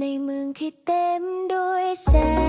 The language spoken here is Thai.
ในเมืองที่เต็มด้วยแสง